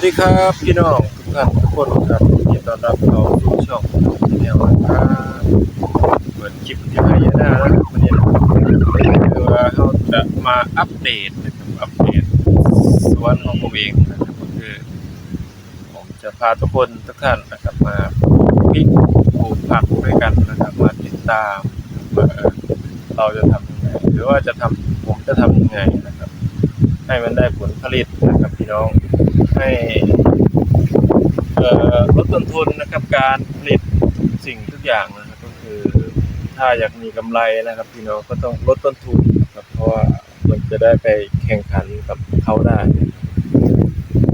วัสดีครับพี่น้องทุกท่านทุกคนครับยินดีต้อนรับเข้าสู่ช่องที่แนวนะครับเปิดคลิปที่ไหนหน้านะครับวันนี้คือเราจะมาอัปเดตนะครับอัปเดตสวนของผมเองนะครับก็คือผมจะพาทุกคนทุกท่านนะครับมาพิกปลูกผักด้วยกันนะครับมาติดตามว่าเออเราจะทำยังไงหรือว่าจะทำผมจะทำยังไงนะครับ ให้มันได้ผลผลิตนะครับพี่น้อง ให้ลดต้นทุนนะครับการผลิตสิ่งทุกอย่างนะครับก็คือถ้าอยากมีกำไรนะครับพี่น้องก็ต้องลดต้นทุนนะครับเพราะว่ามันจะได้ไปแข่งขันกับเขาได้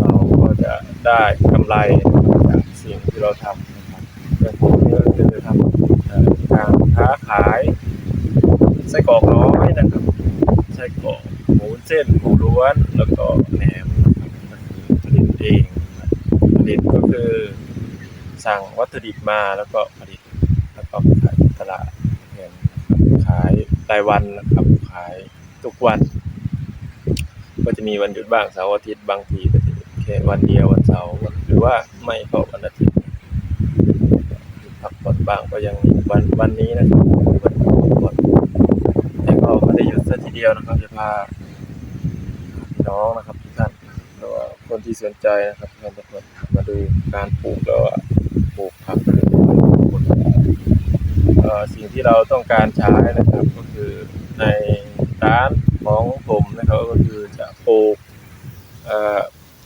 เราก็จะได้กำไรจากสิ่งที่เราทำนะครับอย่างผมเนี่ยก็จะทำการค้าขายไส้กรอกน้อยนะครับไส้กรอกหมูเส้นหมูล้วนแล้วก็แหนม เองผลิตก็คือสั่งวัตถุดิบมาแล้วก็ผลิตแล้วก็ขายตลาดเงินขายรายวันนะครับขายทุกวัน ก็จะมีวันหยุดบ้างเสาร์อาทิตย์บางทีก็จะแค่วันเดียววันเสาร์หรือว่าไม่ก็วันอาทิตย์พักผ่อนบ้างก็ยังมีวันวันนี้นะครับวันพักผ่อนแต่ก็ไม่ได้หยุดซะทีเดียวนะครับจะพาพี่น้องนะครับทุกท่านหรือว่า คนที่สนใจนะครับท่านทุกคนมาดูการปลูกแล้วปลูกผักหรือสิ่งที่เราต้องการใช้นะครับก็คือในร้านของผมนะครับก็คือจะปลูก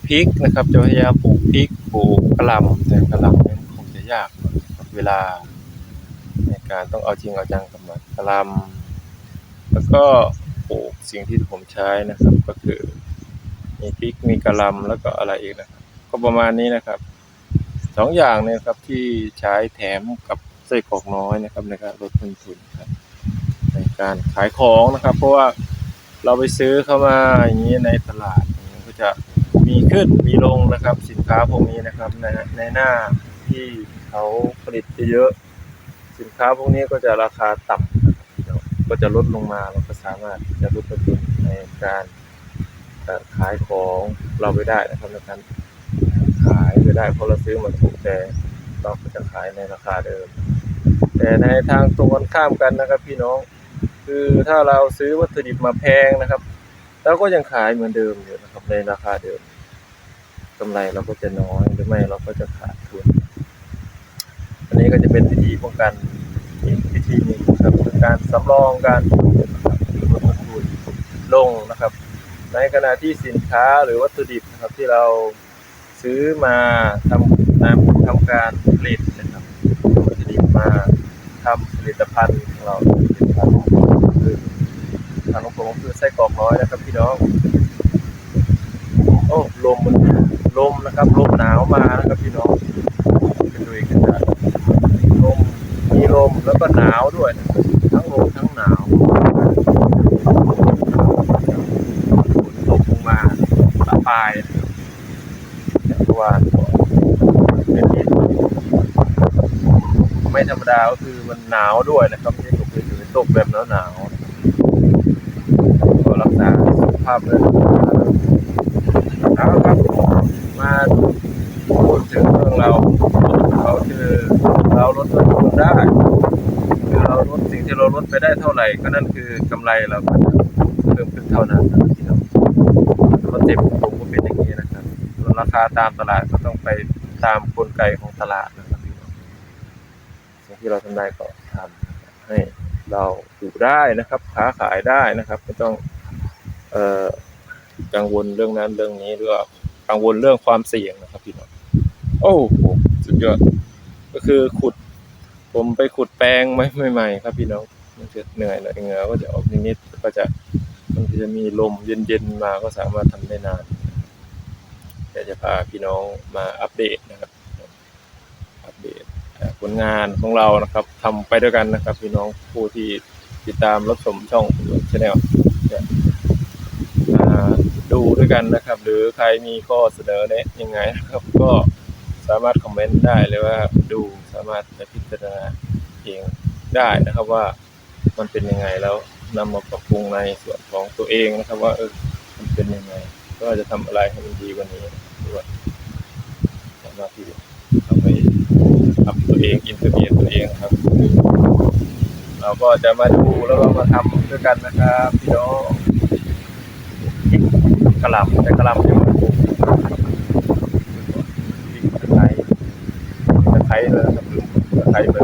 พริกนะครับจะพยายามปลูกพริกปลูกกระหล่ำแต่กระหล่ำนั้นคงจะยากเวลาในการต้องเอาจริงเอาจังกับมันกะหล่ำแล้วก็ปลูกสิ่งที่ผมใช้นะครับก็คือ มีพริกมีกะหล่ำแล้วก็อะไรอีกนะครับก็ประมาณนี้นะครับสองอย่างเนี่ยครับที่ใช้แถมกับไส้กรอกน้อยนะครับในการลดต้นทุนครับในการขายของนะครับ เพราะว่าเราไปซื้อเข้ามาอย่างนี้ในตลาดมันก็จะมีขึ้นมีลงนะครับ สินค้าพวกนี้นะครับในในหน้าที่เขาผลิตเยอะสินค้าพวกนี้ก็จะราคาต่ำก็จะลดลงมาเราก็สามารถจะลดต้นทุนในการ ขายของเราไปได้นะครับในการขายไปได้เพราะเราซื้อมาถูกแต่เราก็จะขายในราคาเดิม แต่ในทางตรงกันข้ามกันนะครับพี่น้อง คือถ้าเราซื้อวัตถุดิบมาแพงนะครับเราก็ยังขายเหมือนเดิมอยู่นะครับในราคาเดิมกำไรเราก็จะน้อยหรือไม่เราก็จะขาดทุนอันนี้ก็จะเป็นวิธีป้องกันอีกวิธีหนึ่งนะครับคือการสำรองการลดต้นทุนลงนะครับ ในขณะที่สินค้าหรือวัตถุดิบนะครับที่เราซื้อมาทำนำทำการผลิตนะครับวัตถุดิบมาทำผลิตภัณฑ์ของเราผลิตภัณฑ์คือทางของผมคือไส้กรอกน้อยนะครับพี่น้องโอ้ลมมันลมนะครับลมหนาวมานะครับพี่น้องเป็นดูอีกกันได้ลมมีลมแล้วก็หนาวด้วยนะทั้งลมทั้งหนาวฝนตกลงมา ปลายนะครับเพราะว่าเป็นที่ไม่ธรรมดาก็คือมันหนาวด้วยนะครับไม่ใช่ตกเฉยๆตกแบบหนาวหนาวก็รักษาสุขภาพเลยเอาครับมาพูดถึงเรื่องเราเขาคือเราลดต้นทุนได้คือเราลดสิ่งที่เราลดไปได้เท่าไหร่ ก็นั่นคือกำไรเราก็เพิ่มขึ้นเท่านั้น คาตามตลาดก็ต้องไปตามกลไกของตลาดนะครับพี่น้องสิ่งที่เราทำได้ก็ทำให้เราอยู่ได้นะครับค้าขายได้นะครับไม่ต้องเอ่อกังวลเรื่องนั้นเรื่องนี้หรือว่ากังวลเรื่องความเสี่ยงนะครับพี่น้องโอ้โหสุดยอดก็คือขุด ผมไปขุดแปลงใหม่ๆครับพี่น้องมันจะเหนื่อยหน่อยเหงื่อก็จะออกนิดๆก็จะมันจะมีลมเย็นๆมาก็สามารถทำได้นาน เดี๋ยวจะพาพี่น้องมาอัปเดตนะครับอัปเดตผลงานของเรานะครับทำไปด้วยกันนะครับ พี่น้องผู้ที่ติดตามรับชมช่องชาแนลเนี่ยมาดูด้วยกันนะครับ หรือใครมีข้อเสนอแนะยังไงนะครับ ก็สามารถคอมเมนต์ได้เลยว่าดูสามารถจะพิจารณาเองได้นะครับว่ามันเป็นยังไงแล้วนำมาปรับปรุงในส่วนของตัวเองนะครับ ว่าเออมันเป็นยังไง ก็จะทำอะไรให้มันดีกว่านี้ด้วยหน้าที่เราไปทำตัวเองอินเตอร์เนียตัวเองครับ เราก็จะมาดูแล้วก็มาทำด้วยกันนะครับพี่น้องกระลำแต่กระล่ำที่มันปลูกตะไคร้ตะไคร้เลยครับลืมตะไคร้ไป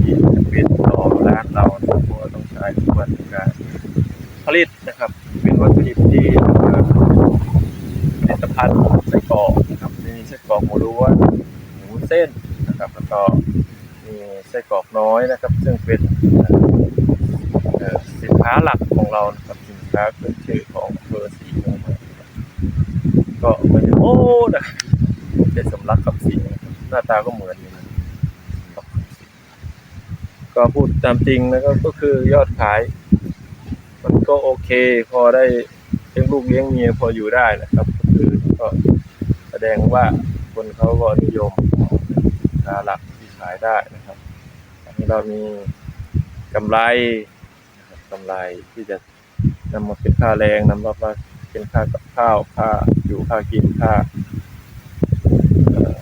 ที่เป็นต่อร้านเราครอบเพราะว่าต้องใช้ทุกวันการผลิตนะครับ เป็นวัตถุดิบที่เอ่อผลิตภัณฑ์ไส้กรอกนะครับมีไส้กรอกหมูล้วนหมูเส้นนะครับแล้วก็มีไส้กรอกน้อยนะครับ ซึ่งเป็นสินค้าหลักของเรานะครับสินค้าเกิดชื่อของเภอศรีเมืองนะก็ไม่ได้โอ้นะเป็นสำลักคำสิงนะครับหน้าตาก็เหมือนอยู่นะก็พูดตามจริงนะครับก็คือยอดขาย มันก็โอเค พอได้เลี้ยงลูกเลี้ยงเมียพออยู่ได้นะครับ ก็คือก็แสดงว่าคนเขาก็นิยม ค้าหลักที่ขายได้นะครับ อันนี้เรามีกำไรนะครับกำไรที่จะนำมาเป็นค่าแรงนำมาเป็นค่ากับข้าวค่าอยู่ค่ากินค่าเอ่อ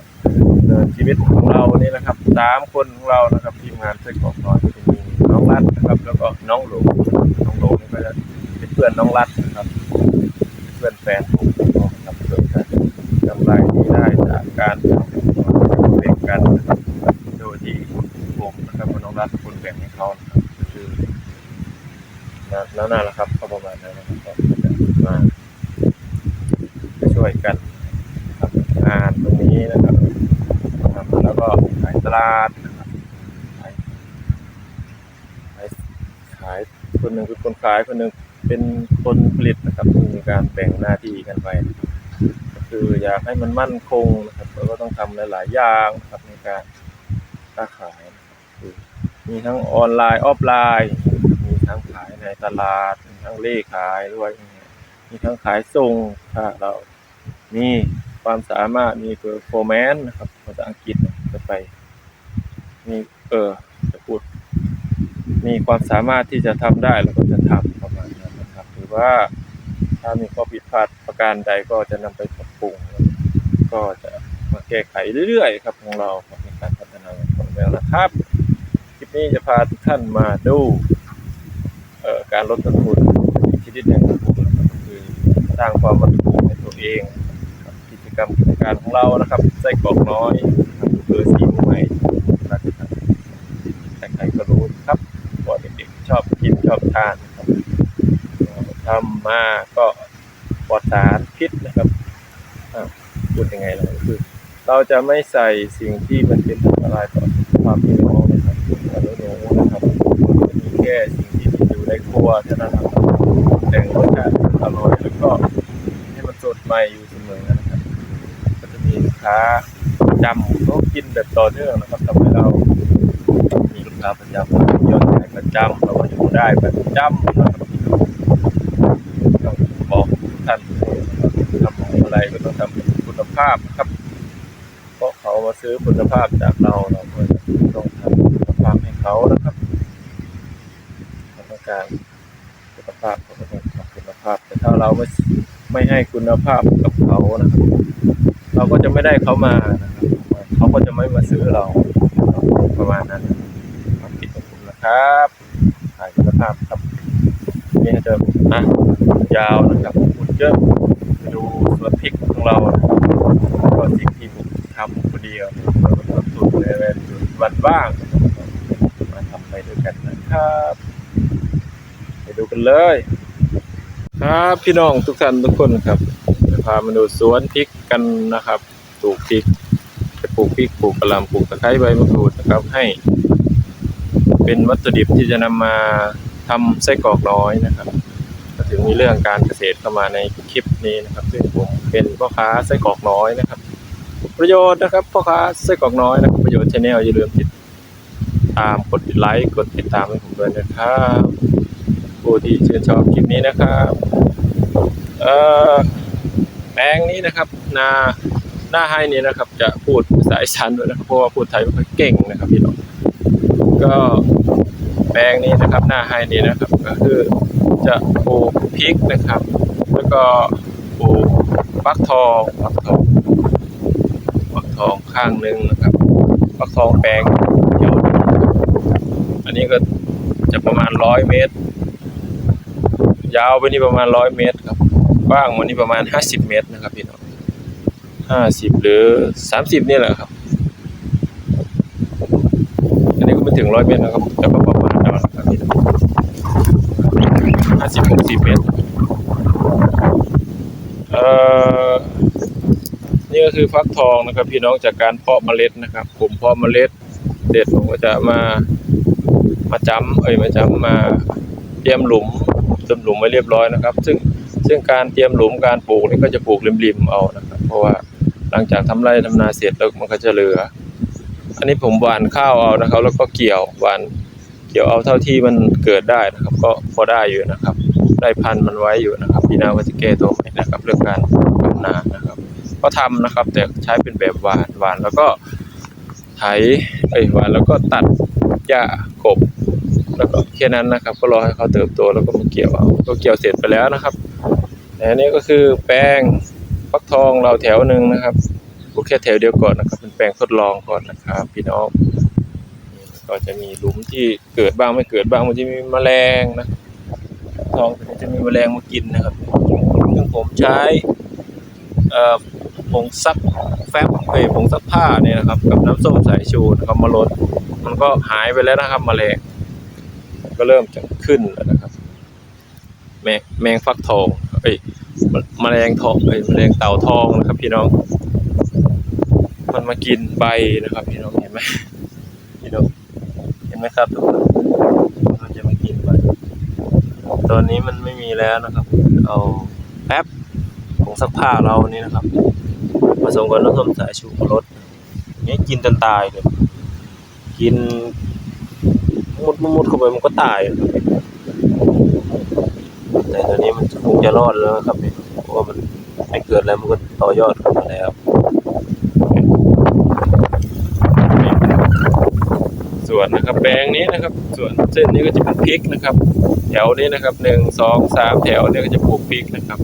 ดำเนินชีวิตของเรานี่นะครับสามคนของเรานะครับทีมงานเส้นกรอกน้อยก็จะมีน้องรัฐนะครับ แล้วก็น้องหลงน้องหลงนี่ก็จะเป็นเพื่อนน้องรัฐนะครับเพื่อนแฟนผมนะครับเพื่อนกันกำไรที่ได้จากการทำ แบ่งกันโดยที่ผมนะครับกับน้องรัฐเป็นคนแบ่งให้เขาครับก็คือแล้วนั่นแหละครับก็ประมาณนั้นนะครับมาช่วยกันทำงานตรงนี้นะครับแล้วก็ขายตลาดนะครับขายขายขายคนหนึ่งเป็นคนขายคนหนึ่งเป็นคนผลิตนะครับมีการแบ่งหน้าที่กันไปนะครับ คืออยากให้มันมั่นคงนะครับเราก็ต้องทำหลาย ๆ อย่างนะครับในการค้าขายคือมีทั้งออนไลน์ออฟไลน์ มีทั้งขายในตลาด มีทั้งเล่ขายด้วย มีทั้งขายส่งถ้าเรามีความสามารถมี performance นะครับภาษาอังกฤษจะไปมีเออจะพูด มีความสามารถที่จะทำได้เราก็จะทำประมาณนั้นนะครับหรือว่า ถ้ามีข้อผิดพลาดประการใดก็จะนำไปปรับปรุง ก็จะมาแก้ไขเรื่อยๆ ครับของเราในการพัฒนาของเรานะครับ คลิปนี้จะพาทุกท่านมาดูการลดต้นทุนอีกชนิดหนึ่งก็คือสร้างความมั่นคงในตัวเอง กิจกรรมกิจการของเรานะครับไส้กรอกน้อยนะครับอสีเมืองใหม่ราชบุรีแต่ใครก็รู้ครับว่าเด็กๆชอบกินชอบทานครับ ทำมาก็ปลอดสารพิษนะครับพูดยังไงล่ะคือ เราจะไม่ใส่สิ่งที่มันเป็นอันตรายต่อสุขภาพพี่น้องนะครับแต่ละหนูนะครับมีแค่สิ่งที่อยู่ในครัวเท่านั้นนะครับแต่งรสชาติอร่อยแล้วก็ให้มันสดใหม่อยู่เสมอนะครับ ก็จะมีลูกค้าจำเขากินแบบต่อเนื่องนะครับทำให้เรา มีลูกค้าประจำยอดขายประจำเราก็อยู่ได้ประจำนะครับต้องบอกทุกท่านนะครับทำ อะไรก็ต้องทำคุณภาพครับ เพราะเขามาซื้อคุณภาพจากเราเราก็ต้องทำคุณภาพให้เขานะครับเราต้องการคุณภาพเขาก็ต้องทำคุณภาพ แต่ถ้าเราไม่ไม่ให้คุณภาพกับเขานะครับเราก็จะไม่ได้เขามานะครับเขาก็จะไม่มาซื้อเราประมาณนั้นความคิดของผมนะครับขายคุณภาพครับนี่จะอะยาวนะครับพูดเยอะ สวนพริกของเรา ก็สิ่งที่ผมทำคนเดียวเราก็ทำสุดในวันว่างมาทำไปด้วยกันนะครับ ไปดูกันเลย ครับพี่น้องทุกท่านทุกคนครับจะพามาดูสวนพริกกันนะครับปลูกพริกจะปลูกพริกปลูกกระหล่ำปลูกตะไคร้ใบมะกรูดนะครับให้ เป็นวัตถุดิบที่จะนำมาทำไส้กรอกน้อยนะครับ ถึงมีเรื่องการเกษตรเข้ามาในคลิปนี้นะครับ ซึ่งผมเป็นพ่อค้าไส้กรอกน้อยนะครับ ประโยชน์นะครับพ่อค้าไส้กรอกน้อยนะครับประโยชน์ชแนลอย่าลืมติดตามกดไลค์กดติดตามให้ผมด้วยนะครับผู้ที่ชื่นชอบคลิปนี้นะครับเอ่อแปลงนี้นะครับ นาหน้าให้นี้นะครับ จะพูดภาษาอีสานด้วยนะครับเพราะว่าพูดไทยไม่ค่อยเก่งนะครับพี่น้องก็แปลงนี้นะครับหน้าให้นี้นะครับ ก็คือ จะปลูกพริกนะครับ แล้วก็ปลูกฟักทองฟักทองฟักทองข้างหนึ่งนะครับฟักทองแปลงเดียวอันนี้ก็จะประมาณร้อยเมตร ยาวไปนี่ประมาณร้อยเมตรครับกว้างมันนี่ประมาณห้าสิบเมตรนะครับพี่น้องห้าสิบหรือสามสิบนี่แหละครับอันนี้ก็ไม่ถึงร้อยเมตรนะครับแต่ก็ประมาณนั้นครับพี่น้อง ห้าสิบหกสิบเมตรเอ่อนี่ก็คือฟักทองนะครับ พี่น้องจากการเพาะเมล็ดนะครับ ผมเพาะเมล็ด เด็ดผมก็จะมามาจ้ำเอ้ยมาจ้ำมาเตรียมหลุมเตรียมหลุมไว้เรียบร้อยนะครับ ซึ่งซึ่งการเตรียมหลุมการปลูกนี่ก็จะปลูกริมๆเอานะครับ เพราะว่าหลังจากทำไร่ทำนาเสร็จแล้วมันก็จะเหลือ อันนี้ผมหว่านข้าวเอานะครับ แล้วก็เกี่ยวหว่าน เกี่ยวเอาเท่าที่มันเกิดได้นะครับ ก็พอได้อยู่นะครับ ได้พันมันไว้อยู่นะครับพี่นาว่าจะแก้ตัวใหม่นะครับ เรื่องการทำนานะครับ ก็ทำนะครับ แต่ใช้เป็นแบบหวานหวานแล้วก็ไถเอ้ยหวานแล้วก็ตัดหญ้ากบแล้วก็แค่นั้นนะครับ ก็รอให้เขาเติบโตแล้วก็มาเกี่ยวเอาก็เกี่ยวเสร็จไปแล้วนะครับอันนี้ก็คือแป้งฟักทองเราแถวหนึ่งนะครับปลูแค่แถวเดียวก่อนนะครับเป็นแปลงทดลองก่อนนะครับ พี่น้อง ก็จะมีหลุมที่เกิดบ้างไม่เกิดบ้างมันจะมีแมลงนะทองตันจะมีแมลงมากินนะครับซึ่งผมใช้ผงซับแฟบเอ้ยผงซับผ้าเนี่ยนะครับ กับน้ำส้มสายชูนะครับมาลดมันก็หายไปแล้วนะครับแมลงก็เริ่มจะขึ้นแล้วนะครับ แมงแมงฟักทองเอ้ยมแมลงทองเอ้ยแมลงเต่าทองนะครับ พี่น้อง มันมากินใบนะครับ พี่น้องเห็นไหมพี่น้อง ไหมครับทุกคนมันจะมากินใบตอนนี้มันไม่มีแล้วนะครับ เอาแป๊บผงซักผ้าเรานี่นะครับผสมกับน้ำส้มสายชูรสอย่างนี้กินจนตายเลยกินมุดมุดเข้าไปมันก็ตาย แต่ตอนนี้มันคงจะรอดแล้วครับเนี่ยเพราะว่ามันไม่เกิดแล้วมันก็ต่อยอดขึ้นมาแล้ว ส่วนนะครับ แปลงนี้นะครับ ส่วนเส้นนี้ก็จะเป็นพริกนะครับ แถวนี้นะครับหนึ่งสองสามแถวเนี่ยก็จะปลูกพริกนะครับ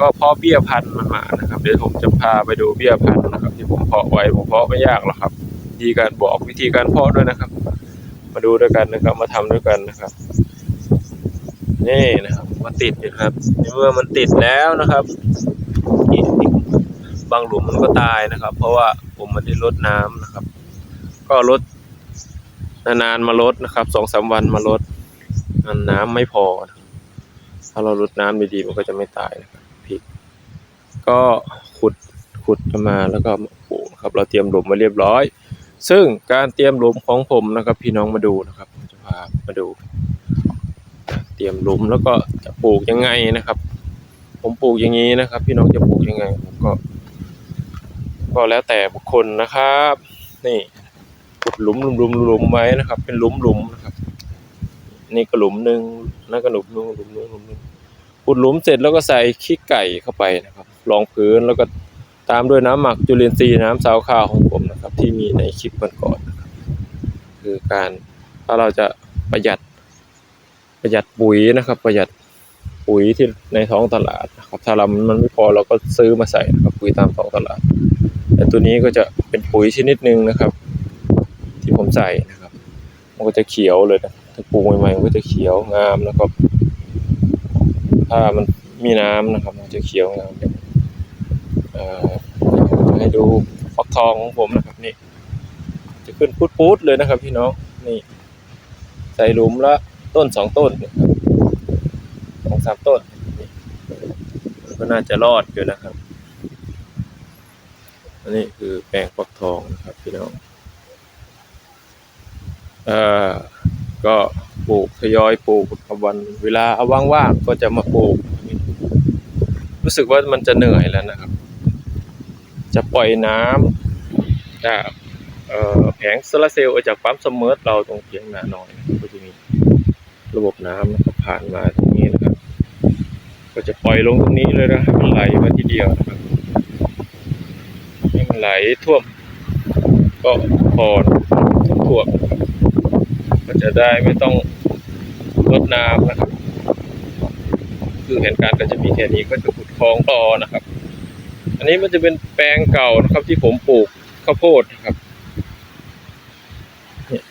ก็เพาะเบี้ยพันธุ์มันมานะครับ เดี๋ยวผมจะพาไปดูเบี้ยพันธุ์นะครับ ที่ผมเพาะไว้ผมเพาะไม่ยากหรอกครับวิธีการบอกวิธีการเพาะด้วยนะครับ มาดูด้วยกันนะครับมาทำด้วยกันนะครับนี่นะครับมันติดอยู่ครับเมื่อมันติดแล้วนะครับบางหลุมมันก็ตายนะครับ เพราะว่าผมไม่ได้รดน้ำนะครับ ก็ลด นานๆมาลดนะครับสองสามวันมาลดน้ำไม่พอ ถ้าเราลดน้ำดีๆมันก็จะไม่ตายนะครับพริกก็ขุดขุดมาแล้วก็ปลูกครับ เราเตรียมหลุมมาเรียบร้อย ซึ่งการเตรียมหลุมของผมนะครับ พี่น้องมาดูนะครับจะพามาดู เตรียมหลุมแล้วก็จะปลูกยังไงนะครับ ผมปลูกอย่างนี้นะครับ พี่น้องจะปลูกยังไงผมก็ ก็แล้วแต่บุคคลนะครับ นี่ หลุมหลุมหลุมหลุมไว้นะครับ เป็นหลุมหลุมนะครับ นี่ก็หลุมหนึ่งนั่นก็หลุมหนึงหลุมหนึงหลุมหนึงขุดหลุมเสร็จแล้วก็ใส่ขี้ไก่เข้าไปนะครับรองพื้นแล้วก็ตามด้วยน้ำหมักจุลินทรีย์น้ำซาวข้าวของผมนะครับ ที่มีในคลิปก่อนๆนะครับ คือการถ้าเราจะประหยัดประหยัดปุ๋ยนะครับ ประหยัดปุ๋ยที่ในท้องตลาดนะครับ ถ้าเรามันไม่พอเราก็ซื้อมาใส่นะครับปุ๋ยตามท้องตลาด แต่ตัวนี้ก็จะเป็นปุ๋ยชนิดหนึ่งนะครับ ใส่นะครับมันก็จะเขียวเลยนะถ้าปลูกใหม่ๆมันก็จะเขียวงามแล้วก็ถ้ามันมีน้ำนะครับ มันจะเขียวงามเลยเอ่อจะให้ดูฟักทองของผมนะครับนี่ จะขึ้นพุดๆเลยนะครับ พี่น้องนี่ ใส่หลุมละต้นสองต้นสองสามต้นก็น่าจะรอดอยู่นะครับอันนี้คือแปลงฟักทองนะครับ พี่น้อง เอ่อก็ปลูกทยอยปลูกวันเวลาว่างๆก็จะมาปลูก รู้สึกว่ามันจะเหนื่อยแล้วนะครับ จะปล่อยน้ำจากแผงโซลาร์เซลล์จากปั๊มสมเมอร์เราตรงเพียงนาน้อยก็จะมีระบบน้ำนะครับผ่านมาตรงนี้นะครับ ก็จะปล่อยลงตรงนี้เลยนะครับมันไหลมาทีเดียวนะครับให้มันไหลท่วม ก็พอท่วมนะครับ ก็จะได้ไม่ต้องรดน้ำนะครับ คือแผนการก็จะมีแค่นี้ก็จะขุดคลองต่อนะครับ อันนี้มันจะเป็นแปลงเก่านะครับที่ผมปลูกข้าวโพดนะครับเนี่ย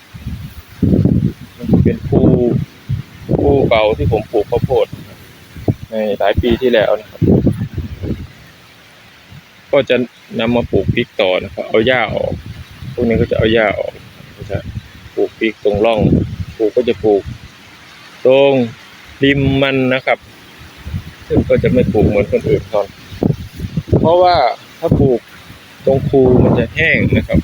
มันเป็นภูภูเก่าที่ผมปลูกข้าวโพด ในหลายปีที่แล้วนะครับ ก็จะนำมาปลูกพริกต่อนะครับ เอาหญ้าออก พวกนี้ก็จะเอาหญ้าออกก็จะป ลูกพริกตรงร่องปลูกก็จะปลูก ตรงริมมันนะครับซึ่งก็จะไม่ปลูกเหมือนคนอื่นเขาเพราะว่าถ้าปลูกตรงคูมันจะแห้งนะครับ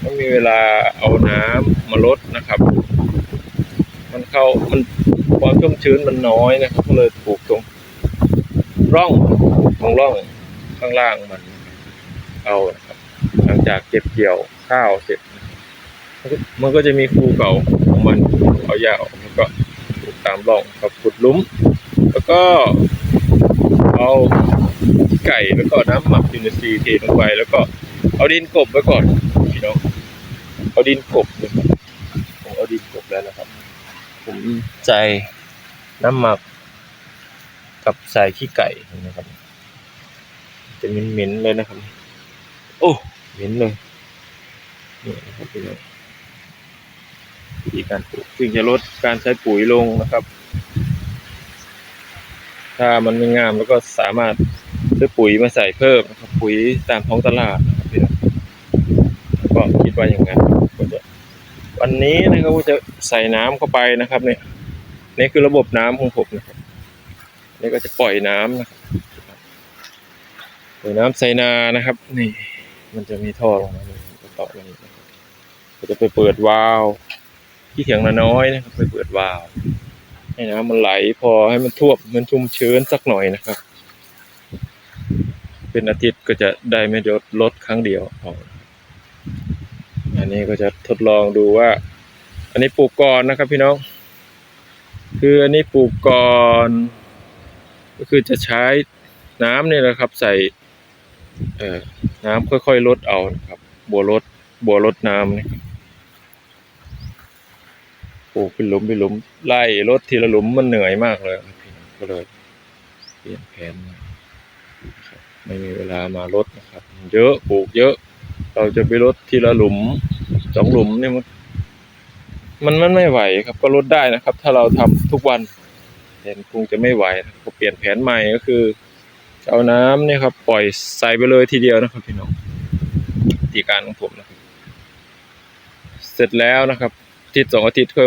ไม่มีเวลาเอาน้ำมาลดนะครับ มันเข้ามันความชุ่มชื้นมันน้อยนะครับก็เลยปลูกตรงร่องตรงร่องข้างล่างมันเอานะครับ หลังจากเก็บเกี่ยวข้าวเสร็จ มันก็จะมีคูเก่าของมันเอาหญ้าออกแล้วก็ตามร่องกับขุดลุมแล้วก็เอาขี้ไก่แล้วก็น้ำหมักยูนิซีเทลงไปแล้วก็เอาดินกบไว้ก่อนพี่น้องเอาดินกบเลยครับผมเอาดินกบแล้วนะครับ ผมใส่น้ำหมักกับใส่ขี้ไก่นะครับ จะเหม็นๆเลยนะครับ โอ้เหม็นเลยนี่นะครับพี่น้อง วิธีการปลูกซึ่งจะลดการใช้ปุ๋ยลงนะครับ ถ้ามันไม่งามแล้วก็สามารถซื้อปุ๋ยมาใส่เพิ่มนะครับปุ๋ยตามท้องตลาดนะครับพี่น้องก็คิดว่าอย่างนั้นก็จะวันนี้นะครับก็จะใส่น้ำเข้าไปนะครับ เนี่ยนี่คือระบบน้ำของผมนะครับนี่ก็จะปล่อยน้ำนะครับปล่อยน้ำใส่นานะครับ นี่ มันจะมีท่อลงมาต่อลงนี้ก็จะไปเปิดวาล์ว ที่เถียงนาน้อยนะครับไปเปิดวาล์วให้น้ำมันไหลพอให้มันท่วมมันชุ่มชื้นสักหน่อยนะครับ เป็นอาทิตย์ก็จะได้ไม่ลดลดครั้งเดียวพออันนี้ก็จะทดลองดูว่า อันนี้ปลูกก่อนนะครับพี่น้อง คืออันนี้ปลูกก่อน ก็คือจะใช้น้ำนี่แหละครับ ใส่เอ่อน้ำค่อยๆลดเอานะครับ บัวลดบัวลดน้ำนะครับ ลูกเป็นหลุมเป็นหลุม ไล่รถทีละหลุมมันเหนื่อยมากเลยพี่น้องก็เลย เปลี่ยนแผนนะครับไม่มีเวลามารถนะครับ เยอะปลูกเยอะ เราจะไปรถทีละหลุมสองหลุมเนี่ยมันมันมันไม่ไหวครับ ก็ลดได้นะครับ ถ้าเราทำทุกวันแต่คงจะไม่ไหวก็เปลี่ยนแผนใหม่ก็คือเอาน้ำเนี่ยครับ ปล่อยใส่ไปเลยทีเดียวนะครับพี่น้องวิธีการของผมนะครับ เสร็จแล้วนะครับอาทิตย์สองอาทิตย์ก็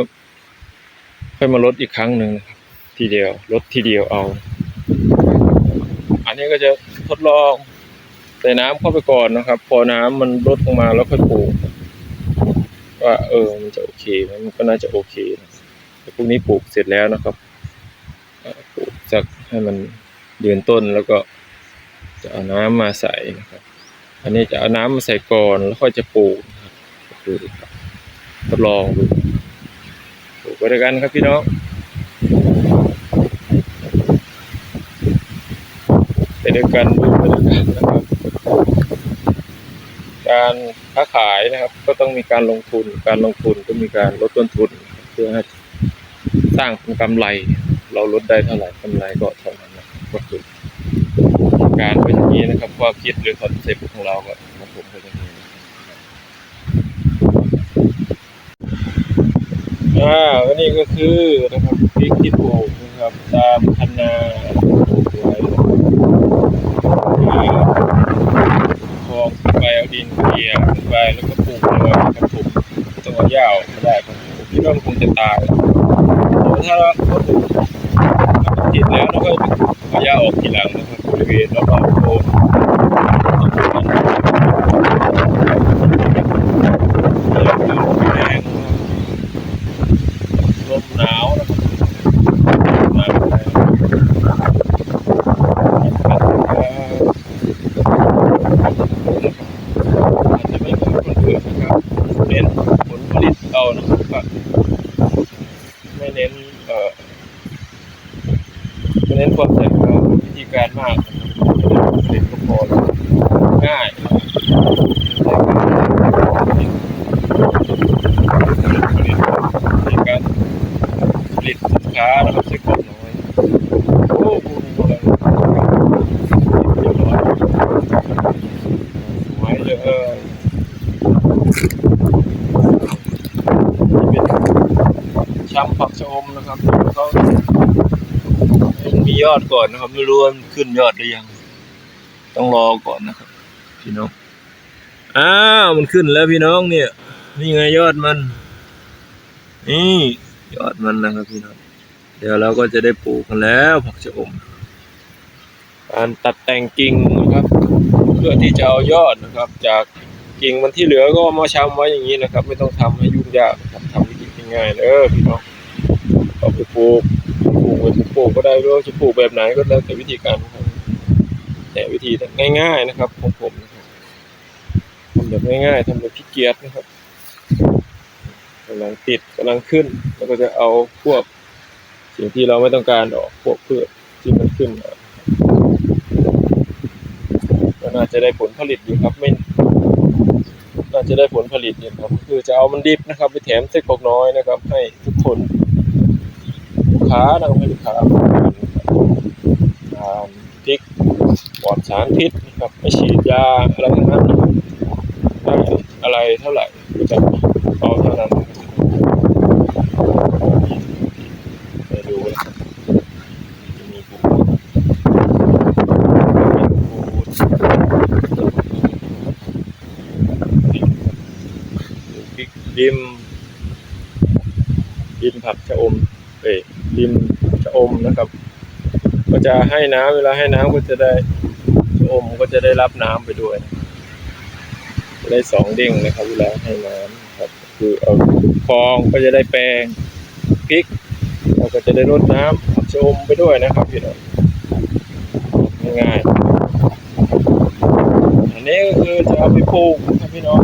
ค่อยมาลดอีกครั้งหนึ่งนะครับทีเดียวลดทีเดียวเอา อันนี้ก็จะทดลองใส่น้ำเข้าไปก่อนนะครับ พอน้ำมันลดลงมาแล้วค่อยปลูกว่าเออมันจะโอเคมันก็น่าจะโอเคนะแต่พวกนี้ปลูกเสร็จแล้วนะครับปลูกจากให้มันยืนต้นแล้วก็จะเอาน้ำมาใส่นะครับ อันนี้จะเอาน้ำมาใส่ก่อนแล้วค่อยจะปลูกนะครับทดลองดู ปลูกไปด้วยกันครับพี่น้องไปด้วกันดูไปด้วยกันนะครับ การค้าขายนะครับ ก็ต้องมีการลงทุน การลงทุนก็มีการลดต้นทุน เพื่อให้สร้างเป็นกำไร เราลดได้เท่าไหร่กำไรก็เท่านั้นนะครับก็คือการเป็นอย่างนี้นะครับความคิดหรือคอนเซ็ปต์ของเราก็อย่างนี้นะครับ อ่าอันนี้ก็คือนะครับพริกที่ปลูกนะครับตามคันนาปลูกไว้อ่าคลองไปเอาดินเกลี่ยขึ้นไปแล้วก็ปลูกเลยครับผมต้องเอาหญ้าออกมาได้ครับผมคิดว่ามันคงจะตายถ้าเราปลูกติดแล้วเราก็เอาหญ้าออกทีหลังนะครับบริเวณรอบๆโคนแรง ลมหนาวนะครับหนาวแล้วอาจจะไม่เหมือนคนอื่นนะครับเน้นผลผลิตเอานะครับไม่เน้นเอ่อไม่เน้นความแตกต่างวิธีการมากนะครับผลผลิตก็พอแล้วง่ายในการผลิตสินค้านะครับใช้ความน้อย โอ้โหอะไรเรียบร้อยสวยเลย นี่ เป็นชำผักชะอมนะครับเขามียอดก่อนนะครับ ไม่รู้ว่ามันขึ้นยอดหรือยัง ต้องรอก่อนนะครับ พี่น้องอ้าวมันขึ้นแล้วพี่น้องเนี่ยนี่ไงยอดมัน นี่ยอดมันนะครับพี่น้องเดี๋ยวเราก็จะได้ปลูกกันแล้วผักชะอมการตัดแต่งกิ่งนะครับ เพื่อที่จะเอายอดนะครับ จากกิ่งมันที่เหลือก็มาชำไว้อย่างนี้นะครับ ไม่ต้องทำให้ยุ่งยากนะครับทำวิธีง่ายๆเลยพี่น้อง เอาไปปลูกปลูกไปปลูกก็ได้หรือว่าจะปลูกแบบไหนก็แล้วแต่วิธีการของแต่วิธีง่าย ๆนะครับของผมนะครับทำแบบง่ายๆทำแบบขี้เกียจนะครับกำลังติดกำลังขึ้น แล้วก็จะเอาพวกสิ่งที่เราไม่ต้องการออกพวกพืชที่มันขึ้นก็น่าจะได้ผลผลิตอยู่ครับไม่น่าจะได้ผลผลิตอยู่ครับคือจะเอามันดิบนะครับ ไปแถมไส้กอกน้อยนะครับ ให้ทุกคน ค้านะครับให้ลูกค้าทานพริกปลอดสารพิษนะครับไม่ฉีดยาอะไรทั้งนั้นนะครับได้อะไรเท่าไหร่จะเอาเท่านั้นไปดูนะครับมีปูพริกริมริมผักชะอมเอ้ ริมชะอมนะครับ ก็จะให้น้ำเวลาให้น้ำก็จะได้ชะอมก็จะได้รับน้ำไปด้วย ได้สองเด้งนะครับ เวลาให้น้ำครับ คือเอาฟองก็จะได้แปลงพริกเราก็จะได้รดน้ำชะอมไปด้วยนะครับพี่น้องง่ายๆอันนี้ก็คือจะเอาไปปลูกนะครับพี่น้อง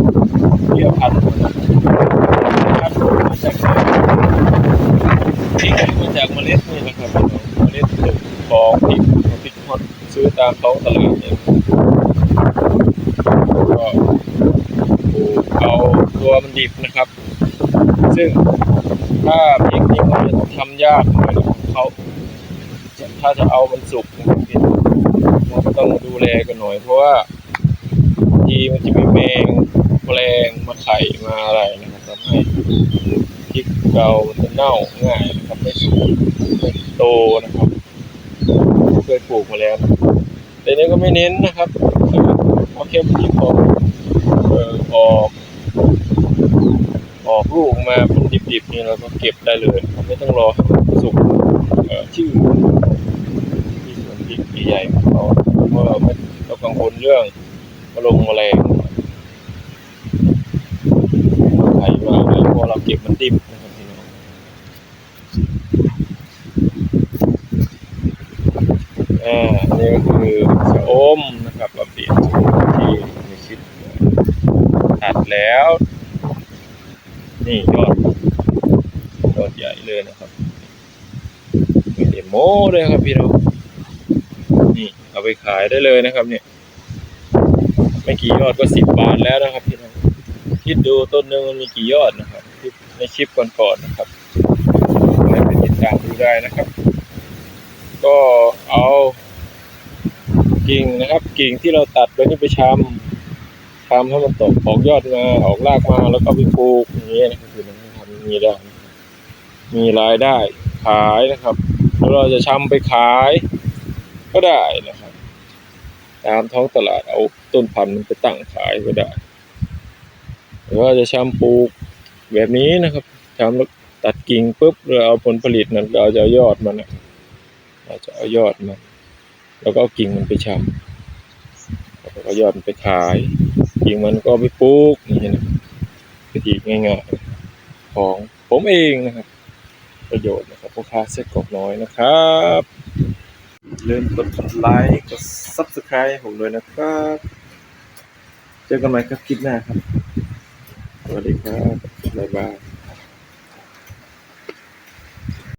เกี่ยวพันธุ์ นะครับครับมาจากเมล็ดนี่นะครับเมล็ดปลูกของพริกพริกฮอตซื้อตามท้องตลาดเนี่ยก็ปลูกเอาตัวมันดิบนะครับ ซึ่งถ้าพริกนี่มันจะทำยากหน่อยนะครับเขาถ้าจะเอามันสุกนะครับมันก็ต้องดูแลกันหน่อยเพราะว่าบางทีมันจะมีแมงแมลงมาไข่มาอะไรนะ พริกเรามันจะเน่าง่ายนะครับไม่สุกไม่โตนะครับเคยปลูกมาแล้วแต่นี้ก็ไม่เน้นนะครับคือพอเข้มพริกอเอ่อออกออกลูกมาเป็นดิบๆนี่เราก็เก็บได้เลยไม่ต้องรอให้มันสุกเอ่อชื่อที่สวนพริกใหญ่ของเราเพราะเราไม่เรากังวลเรื่องมะลงแมลงไถมา พอเราเก็บมันดิบนะครับพี่น้องอ่าอันนี่ก็คือชะอมนะครับเราเปลี่ยนที่ในคลิปตัดแล้ว นี่ยอดยอดใหญ่เลยนะครับม่ได้โม้เลยครับพี่น้องนี่เอาไปขายได้เลยนะครับเนี่ยไม่กี่ยอดก็สิบบาทแล้วนะครับพี่น้องคิดดูต้นหนึ่งมันมีกี่ยอดนะครับ ในคลิปก่อนๆนะครับไปติดตามดูได้นะครับ ก็เอากิ่งนะครับ กิ่งที่เราตัดไปนี่ไปชำชำให้มันตกออกยอดมาออกรากมาแล้วก็ไปปลูกอย่างนี้ยนะครับคือมันทำอย่างนี้ได้ มีรายได้ขายนะครับแล้วเราจะชำไปขายก็ได้นะครับ ตามท้องตลาดเอาต้นพันธุ์มันไปตั้งขายก็ได้หรือว่าจะชำปลูก แบบนี้นะครับชำแล้วตัดกิ่งปุ๊บเราเอาผลผลิตนั้นเราจะเอายอดมันนะเราจะเอายอดมันแล้วก็เอากิ่งมันไปชำแล้วก็เอายอดมันไปขายกิ่งมันก็ไปปลูกนี่นะวิธีง่ายๆของผมเองนะครับ ประโยชน์นะครับพ่อค้าเซ็ตกรอกน้อยนะครับเริ่มกดไลค์กด subscribe ผมด้วยนะครับ เจอกันใหม่ครับคลิปหน้าครับ สวัสดีครับบ๊ายบาย